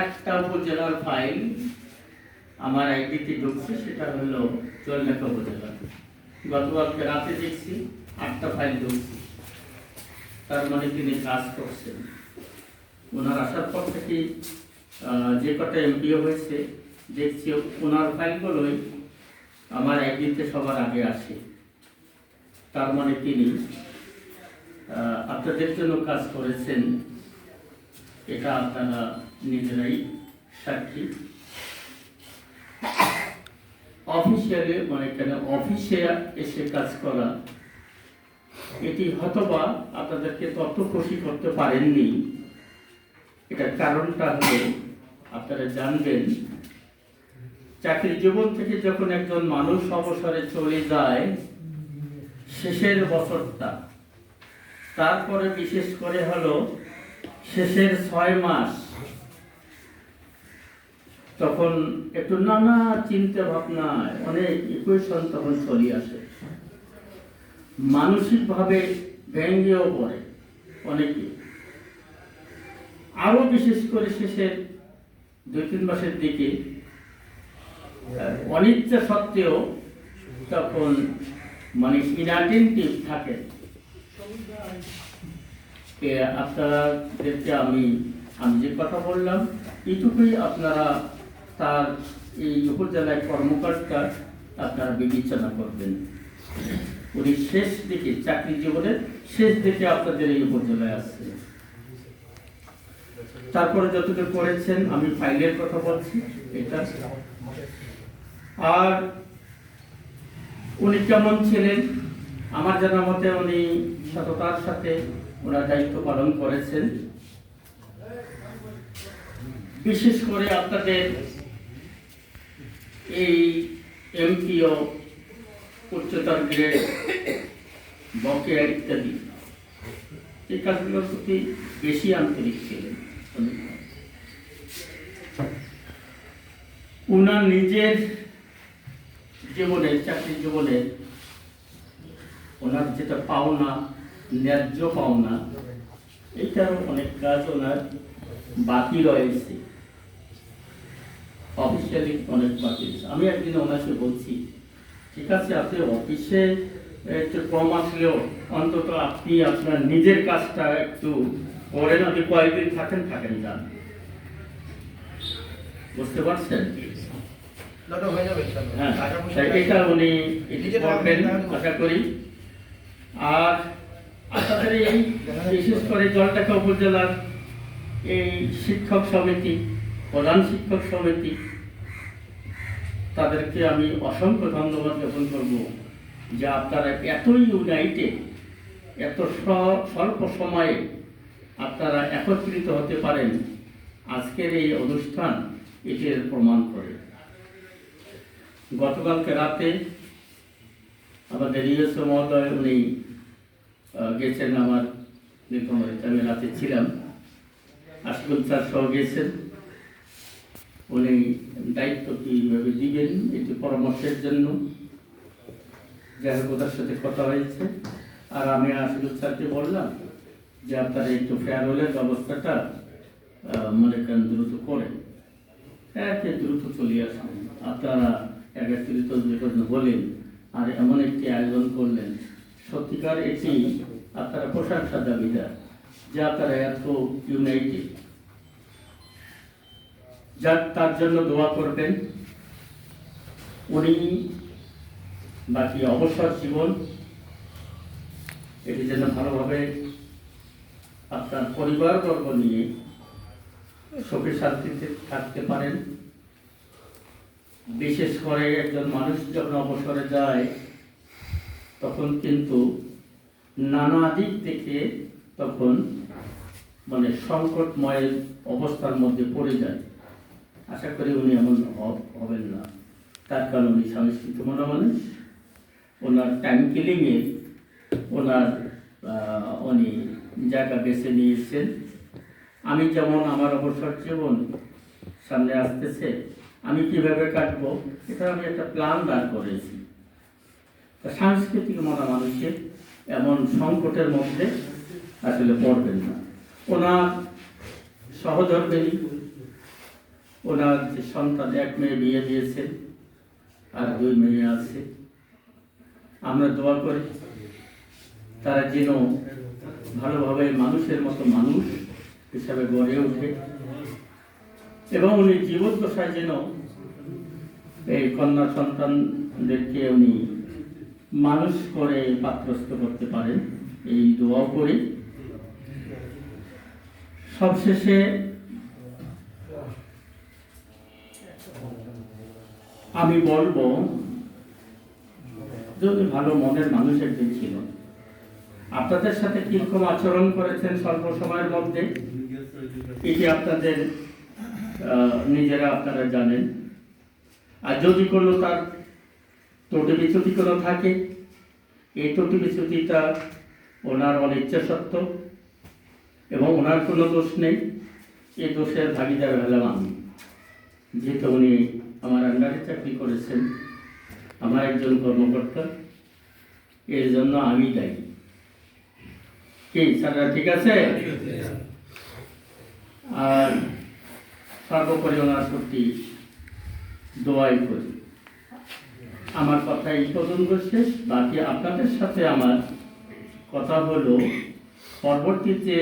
একটা উপজেলার ফাইল আমার আইডিতে ঢুকছে, সেটা হলো চল্লেখা উপজেলা। গতকালকে রাতে দেখছি, আটটা ফাইল ঢুকছে। তার মানে তিনি কাজ করছেন। ওনার আসার পর থেকে যে কটা এমপিও হয়েছে, দেখছি ওনার ফাইলগুলোই আমার আইডিতে সবার আগে আসে। তার মানে তিনি আপনাদের জন্য কাজ করেছেন। এটা আপনারা নিজেরাই সাক্ষী। অফিসিয়ালি মানে কেন অফিসে এসে কাজ করা। এটি হয়তোবা আপনাদেরকে তত খুশি করতে পারেননি। এটার কারণটা হলো, আপনারা জানবেন চাকরি জীবন থেকে যখন একজন মানুষ অবসরে চলে যায়, শেষের বছরটা। তারপরে বিশেষ করে হলো, শেষের ছয় মাস। তখন একটু নানা চিন্তা ভাবনায় অনেক ইকুয়েশন তখন চলে আসে। মানসিকভাবে ভেঙ্গেও পড়ে অনেকে। আরও বিশেষ করে শেষের দুই তিন মাসের দিকে অনিচ্ছা সত্ত্বেও তখন মানে ইনঅ্যাটেন্টিভ থাকে আপনাদেরকে আমি আমি যে কথা বললাম, এটুকুই আপনারা তার এই উপজেলায় কর্মকর্তা আপনারা বিবেচনা করবেন। উনি শেষ দিকে, চাকরি জীবনের শেষ দিকে আপনাদের এই উপজেলায় আসছে তারপরে যতটুকু করেছেন আমি ফাইলের কথা বলছি, এটা। আর উনি কেমন ছিলেন? আমার জানা মতে উনি সততার সাথে ওনার দায়িত্ব পালন করেছেন। বিশেষ করে আপনাদের এই এমপিও উচ্চতর গ্রেড, বকেয়া ইত্যাদি এই কাজগুলোর প্রতি বেশি আন্তরিক ছিলেন উনি। উনার নিজের জীবনে চাকরি জীবনে ওনার যেটা পাওনা, ন্যায্য পাওনা এইটারও অনেক কাজ ওনার বাকি রয়েছে অফিসিয়ালি অনেক বাকি আমি একদিন ওনাকে বলছি ঠিক আছে আপনি অফিসে একটু কম আসলেও অন্তত আপনি আপনার নিজের কাজটা একটু করেন আপনি কয়েকদিন থাকেন থাকেন যান বুঝতে পারছেন? হয়ে এটা উনি করবেন আশা করি। আর আপনাদের এই বিশেষ করে জলটাকা উপজেলার এই শিক্ষক সমিতি প্রধান শিক্ষক সমিতি, তাদেরকে আমি অসংখ্য ধন্যবাদ জ্ঞাপন করব যে আপনারা এতই ইউনাইটেড এত স্বল্প সময়ে আপনারা একত্রিত হতে পারেন। আজকের এই অনুষ্ঠান এটির প্রমাণ করে। গতকালকে রাতে আমাদের ইউএসও মহোদয় উনি গেছেন আমার আমি রাতে ছিলাম। আশিকুল স্যার সহ গেছেন। উনি দায়িত্ব কীভাবে দিবেন, এটি পরামর্শের জন্য। ওদের সাথে কথা হয়েছে। আর আমি আশিকুল স্যারকে বললাম যে আপনারা একটু ফেয়ারওয়েলের ব্যবস্থাটা মনে করেন দ্রুত করেন। একে দ্রুত চলে আসুন। আপনারা একত্রিত যখন বলেন, আর এমন একটি আয়োজন করলেন, সত্যিকার এটি আপনারা প্রশংসা দাবিদার যে আপনারা এত ইউনাইটেড যার, তার জন্য দোয়া করবেন। উনি বাকি অবসর জীবন এটি যেন ভালোভাবে আপনার পরিবারবর্গ নিয়ে সুখে শান্তিতে থাকতে পারেন। বিশেষ করে একজন মানুষ যখন অবসরে যায়, তখন কিন্তু নানা দিক থেকে তখন মানে সংকটময় অবস্থার মধ্যে পড়ে যায়। আশা করি উনি এমন হবেন না। তার কারণ উনি সংস্কৃত মনে মানুষ ওনার টাইম কিলিংয়ে ওনার উনি জায়গা বেছে নিয়েছেন। আমি যেমন আমার অবসর জীবন সামনে আসতেছে, আমি কীভাবে কাটবো, এটা আমি একটা প্ল্যান দাঁড় করেছি। সাংস্কৃতিক মনা মানুষের এমন সংকটের মধ্যে আসলে পড়বেন না। ওনার সহধর্মিনী ওনার যে সন্তান, এক মেয়ে বিয়ে দিয়েছেন আর দুই মেয়ে আছে। আমরা দোয়া করি, তারা যেন ভালোভাবে মানুষের মতো মানুষ হিসাবে গড়ে ওঠে এবং উনি জীবদ্দশায় যেন এই কন্যা সন্তানদেরকে উনি মানুষ করে পাত্রস্থ করতে পারেন, এই দোয়াও করি। সবশেষে আমি বলব, যদি ভালো মনের মানুষ একজন ছিল, আপনাদের সাথে কীরকম আচরণ করেছেন স্বল্প সময়ের মধ্যে? এটি আপনাদের নিজেরা আপনারা জানেন। আর যদি কোনো তার ত্রুটি বিচ্যুতি কোনো থাকে, এই ত্রুটি বিচ্যুতিটা ওনার অনিচ্ছা সত্য এবং ওনার কোনো দোষ নেই। এই দোষের ভাগিদার হলাম আমি। যেহেতু উনি আমার আন্ডারে চাকরি করেছেন আমার একজন কর্মকর্তা। এর জন্য আমি দায়ী। কি, স্যাররা ঠিক আছে? আর সর্বোপরি ওনার প্রতি দোয়াই করি। আমার কথা এই পর্যন্ত শেষ। বাকি আপনাদের সাথে আমার কথা হলো, পরবর্তীতে